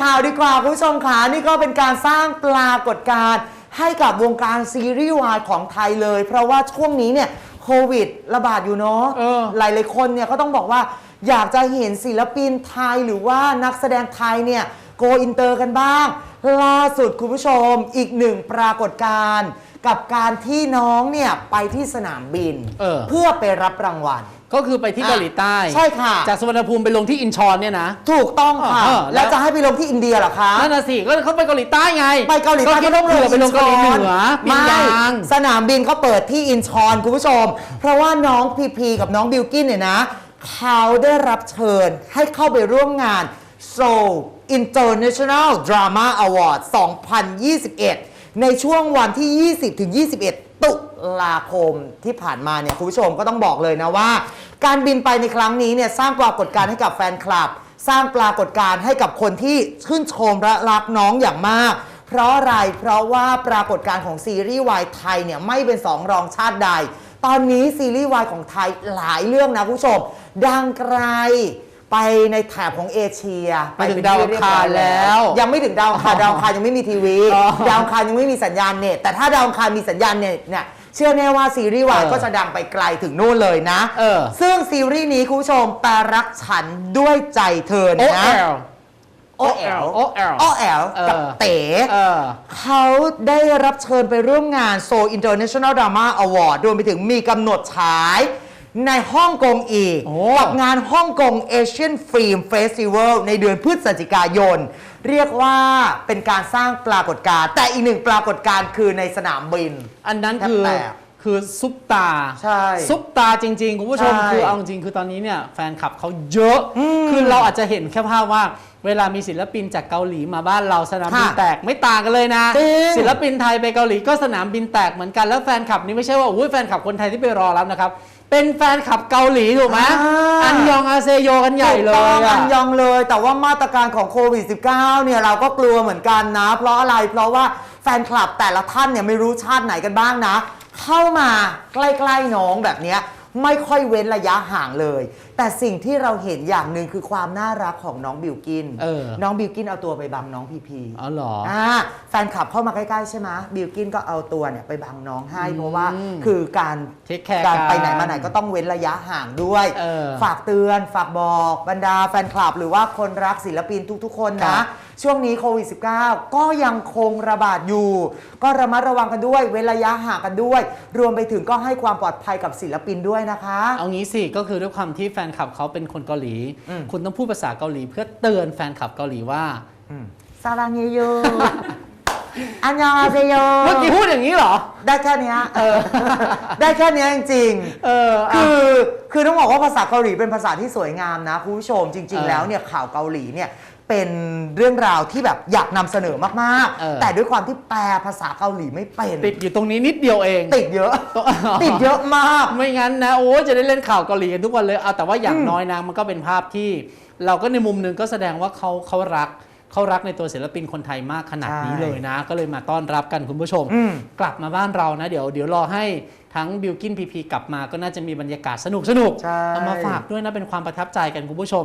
ข่าวดีกว่าคุณผู้ชมขานี่ก็เป็นการสร้างปรากฏการณ์ให้กับวงการซีรีส์วายของไทยเลย เพราะว่าช่วงนี้เนี่ยโควิดระบาดอยู่เนาะเออ หลาย ๆ คนเนี่ยก็ต้องบอกว่าอยากจะเห็นศิลปินไทยหรือว่านักแสดงไทยเนี่ยโกอินเตอร์กันบ้าง ล่าสุดคุณผู้ชมอีกหนึ่งปรากฏการณ์ กับการที่น้องเนี่ยไปที่สนามบินเออเพื่อไปรับรางวัล ก็คือไปที่เกาหลีใต้ใช่ค่ะ จากสุวรรณภูมิไปลงที่อินชอนเนี่ยนะ ถูกต้องค่ะ เออแล้ว แล้วจะให้ไปลงที่อินเดียเหรอคะ นั่นน่ะสิก็เขาไปเกาหลีใต้ไงไปเกาหลีใต้คิดว่าเผื่อไปลงเกาหลีเหนือปินไม่ยาง สนามบินเขาเปิดที่อินชอนคุณผู้ชม เพราะว่าน้องพีพีกับน้องบิวกินเนี่ยนะ เขาได้รับเชิญให้เข้าไปร่วมงาน Seoul International Drama Award 2021 ในช่วงวันที่ 20 ถึง 21 ตุลาคมที่ผ่านมาเนี่ยคุณผู้ชมก็ต้องบอกเลยนะว่า การบินไปในครั้งนี้เนี่ยสร้างปรากฏการณ์ให้กับแฟนคลับ สร้างปรากฏการณ์ให้กับคนที่ชื่นชมและรักน้องอย่างมาก เพราะอะไรเพราะว่าปรากฏการณ์ของซีรีส์วายไทยเนี่ยไม่เป็นสองรองชาติใด ตอนนี้ซีรีส์วายของไทยหลายเรื่องนะคุณผู้ชมดังไกล ไปในแถบของเอเชียไปถึงดาวอังคารแล้ว ยังไม่ถึงดาวอังคารดาวอังคารยังไม่มีทีวีอ๋อดาวอังคารยังไม่มีสัญญาณเน็ตแต่ถ้าดาวอังคารมีสัญญาณเน็ตเนี่ยเชื่อแน่ว่าซีรีส์วายเออก็จะดังไปไกลถึงนู่นเลยนะเออซึ่งซีรีส์นี้คุณผู้ชมแปลรักฉันด้วยใจเธอโอนะเอลโอแอลโอแอลโอแอลกับเออเต๋เออเขาได้รับเชิญไปร่วมงาน Seoul International Drama Award รวมไปถึงมีกำหนดฉาย ในฮ่องกงอีก โอ้ กับงานฮ่องกง Asian Film Festival ในเดือนพฤศจิกายน เรียกว่าเป็นการสร้างปรากฏการณ์แต่อีกหนึ่งปรากฏการณ์คือในสนามบิน อันนั้นคือแทบแตก คือซุปตาใช่ซุปตาจริง ๆ คุณผู้ชมใช่คือเอาจริงๆคือตอนนี้เนี่ยแฟนคลับเขาเยอะ อืมคือเราอาจจะเห็นแค่ภาพว่า เวลามีศิลปินจากเกาหลีมาบ้านเราสนามบินค่ะแตกไม่ต่างกันเลยนะ จริงศิลปินไทยไปเกาหลีก็สนามบินแตกเหมือนกันแล้วแฟนคลับนี่ไม่ใช่ว่าอุ้ยแฟนคลับคนไทยที่ไปรอรับนะครับเป็นแฟนคลับเกาหลีถูกไหมอ่า อันยองอาเซโยกันใหญ่เลถูกต้ยองอะ อันยองเลย แต่ว่ามาตรการของโควิด -19 เนี่ยเราก็กลัวเหมือนกันนะ เพราะอะไร เพราะว่าแฟนคลับแต่ละท่านเนี่ยไม่รู้ชาติไหนกันบ้างนะ เข้ามาใกล้ๆน้องแบบเนี้ยไม่ค่อยเว้นระยะห่างเลย แต่สิ่งที่เราเห็นอย่างหนึ่งคือความน่ารักของน้องบิวกิน เออน้องบิวกินเอาตัวไปบังน้องพีพีอ๋อเหรออ่าแฟนคลับเข้ามาใกล้ๆใช่ไหมบิลกินก็เอาตัวเนี่ยไปบังน้องให้อืมเพราะว่าคือการ Take care การกันไปไหนมาไหนก็ต้องเว้นระยะห่างด้วย เออฝากเตือนฝากบอกบรรดาแฟนคลับ หรือว่าคนรักศิลปินทุกๆ คนครันะ บ ช่วงนี้โควิด -19 ก็ยังคงระบาดอยู่ ก็ระมัดระวังกันด้วย เว้นระยะห่างกันด้วย รวมไปถึงก็ให้ความปลอดภัยกับศิลปินด้วยนะคะ เอางี้สิก็คือด้วยความที่แฟนคลับเขาเป็นคนเกาหลีอืมคุณต้องพูดภาษาเกาหลี เพื่อเตือนแฟนคลับเกาหลีว่าซาลังเยโยอันยองอาเซโยเมื่อกี้พูดอย่างนี้เหรอ ได้แค่เนี้ยได้แค่เนี้ยจริงๆเอออะ คือคือต้องบอกว่าภาษาเกาหลีเป็นภาษาที่สวยงามนะคุณผู้ชมจริง เอๆ อแล้วเนี่ยข่าวเกาหลีเนี่ยเป็นเรื่องราวที่แบบอยากนำเสนอมากเออ ๆ แต่ด้วยความที่แปลภาษาเกาหลีไม่เป็นติดอยู่ตรงนี้นิดเดียวเอง ติดเยอะต้องติดเยอะมาก ไม่งั้นนะโอ้ยจะได้เล่นข่าวเกาหลีกันทุกวันเลยเอาแต่ว่าอย่างน้อยนะมันก็เป็นภาพที่ เราก็ในมุมหนึ่งก็แสดงว่าเขาเขารัก เขารักในตัวศิลปินคนไทยมากขนาดนี้ใช่เลยนะ ก็เลยมาต้อนรับกันคุณผู้ชมอืมกลับมาบ้านเรานะเดี๋ยวเดี๋ยวรอให้ทั้งบิลกินพีพีกลับมาก็น่าจะมีบรรยากาศสนุกสนุกๆใช่เอามาฝากด้วยนะเป็นความประทับใจกันคุณผู้ชม